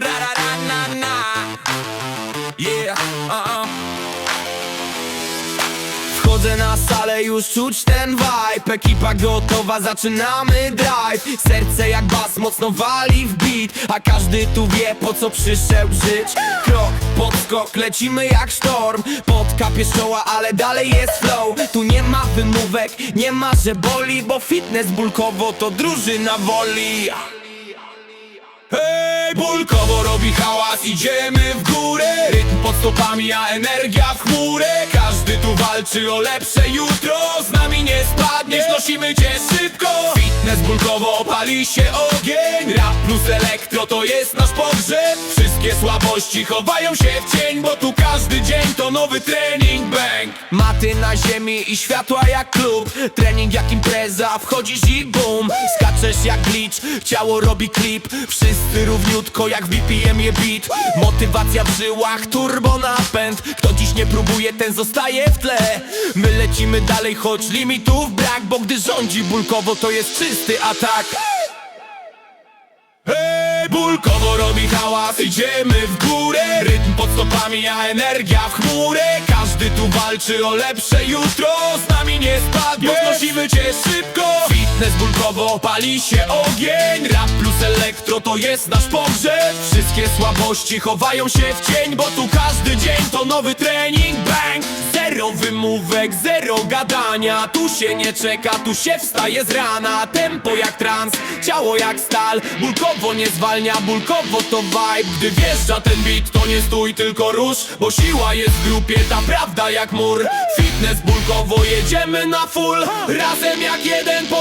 ra ra ra na na Yeah, uh, uh Wchodzę na salę, już czuć ten vibe. Ekipa gotowa, zaczynamy drive. Serce jak bas mocno wali w beat. A każdy tu wie po co przyszedł żyć. Krok, podskok, lecimy jak sztorm. Podka pieszoła, ale dalej jest flow. Tu nie ma wymówek, nie ma że boli Bo fitness bulkowo to drużyna woli. Hey! Bulkowo robi hałas, idziemy w górę. Rytm pod stopami, a energia w tu walczy o lepsze jutro. Z nami nie spadniesz, nosimy cię szybko. Fitness bulkowo opali się ogień. Rap plus elektro to jest nasz pogrzeb. Wszystkie słabości chowają się w cień Bo tu każdy dzień to nowy trening. Bang. Maty na ziemi i światła jak klub. Trening jak impreza, wchodzisz i boom Skaczesz jak glitch, ciało robi klip. Wszyscy równiutko jak w BPM je beat. Motywacja w żyłach, turbo napęd. Kto dziś nie próbuje, ten zostaje w tle My lecimy dalej, choć limitów brak Bo gdy rządzi bulkowo, to jest czysty atak. Hej, bulkowo robi hałas, idziemy w górę. Rytm pod stopami, a energia w chmurę. Każdy tu walczy o lepsze jutro Z nami nie spadniesz, nosimy cię szybko Fitness bulkowo, pali się ogień. Rap plus elektro to jest nasz pogrzeb. Wszystkie słabości chowają się w cień Bo tu każdy dzień to nowy trening. Bang! Zero wymówek, zero gadania. Tu się nie czeka, tu się wstaje z rana. Tempo jak trans, ciało jak stal. Bulkowo nie zwalnia, bulkowo to vibe. Gdy wjeżdża ten beat, to nie stój, tylko rusz Bo siła jest w grupie, ta prawda jak mur. Fitness bulkowo, jedziemy na full. Razem jak jeden puls